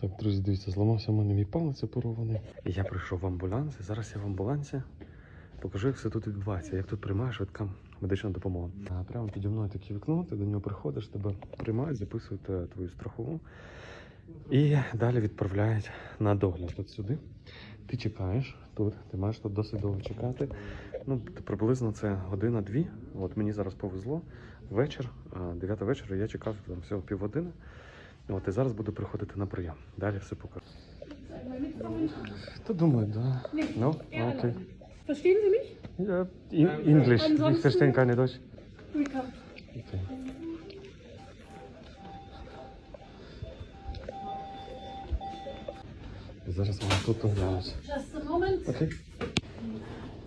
Так, друзі, дивіться, зламався в мене мій палець оперований. І я прийшов в амбуланс, зараз я в амбулансі покажу, як все тут відбувається, як тут приймає швидка медична допомога. Прямо піді мною таке вікно, ти до нього приходиш, тебе приймають, записують е, твою страхову і далі відправляють на догляд от сюди. Ти чекаєш тут, ти маєш тут досить довго чекати. Ну, приблизно це година-дві. От мені зараз повезло. Вечір, 9 вечора, я чекав там всього півгодини. От і зараз буду приходити на прийом. Далі все покажу. Та думаю, да. Ну, окей. Verstehen Sie mich? Ja, in- English. Ich verstehe keine Deutsch. Okay. Зараз ми тут оглянуть. Just a moment. Окей.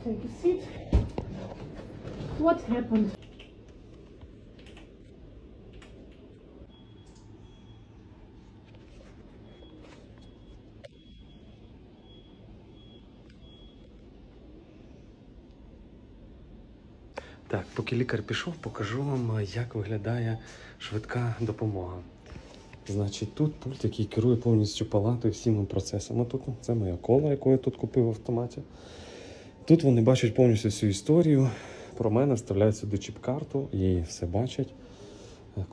Take a seat. What happened? Так, поки лікар пішов, покажу вам, як виглядає швидка допомога. Значить, тут пульт, який керує повністю палатою всіми процесами. Тут це моя кола, яку я тут купив в автоматі. Тут вони бачать повністю всю історію. Про мене вставляють сюди чіп-карту і все бачать.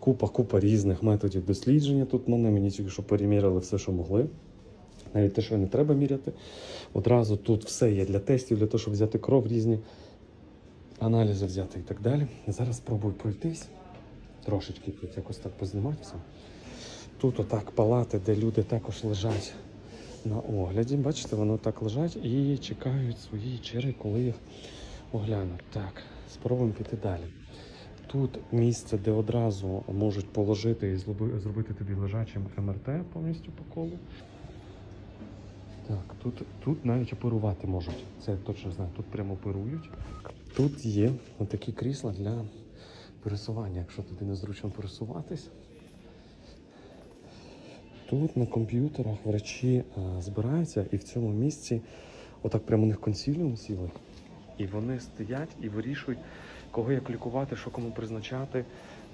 Купа, купа різних методів дослідження. Тут мене мені тільки що переміряли все, що могли. Навіть те, що не треба міряти. Одразу тут все є для тестів, для того, щоб взяти кров різні аналізи взяти і так далі. Зараз спробую пройтись. Трошечки тут якось так позніматися. Тут отак палати, де люди також лежать на огляді. Бачите, вони так лежать і чекають своєї черги, коли їх оглянуть. Так, спробуємо піти далі. Тут місце, де одразу можуть положити і зробити тобі лежачим МРТ повністю по колу. Так, тут, тут навіть оперувати можуть. Це я точно знаю. Тут прямо оперують. Тут є такі крісла для пересування, якщо тобі незручно пересуватись. Тут на комп'ютерах врачі а, збираються і в цьому місці, отак прямо у них консиліум сіли. І вони стоять і вирішують, кого як лікувати, що кому призначати.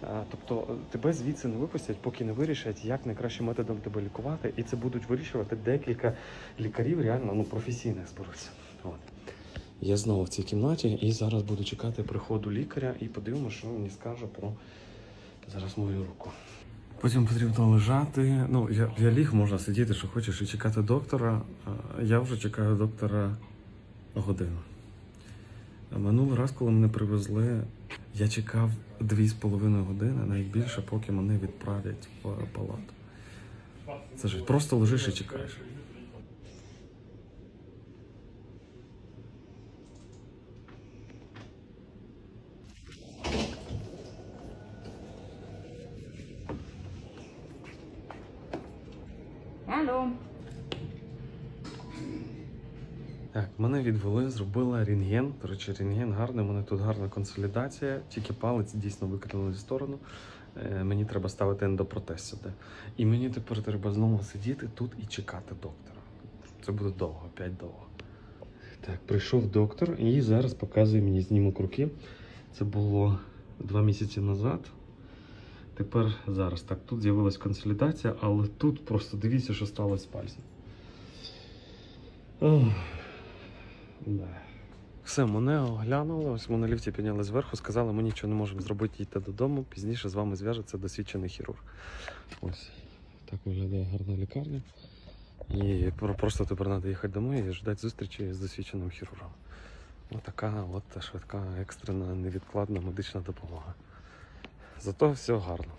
А, Тобто е, тебе звідси не випустять, поки не вирішать, як найкращим методом тебе лікувати. І це будуть вирішувати декілька лікарів, реально ну, професійних зберуться. Я знову в цій кімнаті і зараз буду чекати приходу лікаря і подивимося, що він мені скаже про зараз мою руку. Потім потрібно лежати. Ну, я, я ліг, можна сидіти, що хочеш, і чекати доктора. Я вже чекаю доктора годину. Минулий раз, коли мене привезли, я чекав дві з половиною години, навіть більше, поки мене відправлять в палату. Це ж просто лежиш і чекаєш. Hallo. Так, мене відвели, зробила рентген. До речі, рентген гарний, у мене тут гарна консолідація, тільки палець дійсно викинули в сторону. Е, мені треба ставити ендопротез сюди. І мені тепер треба знову сидіти тут і чекати доктора. Це буде довго, опять довго. Так, прийшов доктор і зараз показує мені знімок руки. Це було два місяці назад. Тепер зараз так, тут з'явилась консолідація, але тут просто дивіться, що сталося з пальцем. Все, мене оглянули, ось ми на ліфті підняли зверху, сказали, ми нічого не можемо зробити, їдьте додому, пізніше з вами зв'яжеться досвідчений хірург. Ось так виглядає гарна лікарня. І просто тепер треба їхати домой і ждати зустрічі з досвідченим хірургом. Ось така от швидка, екстрена, невідкладна медична допомога. Зато все гарно.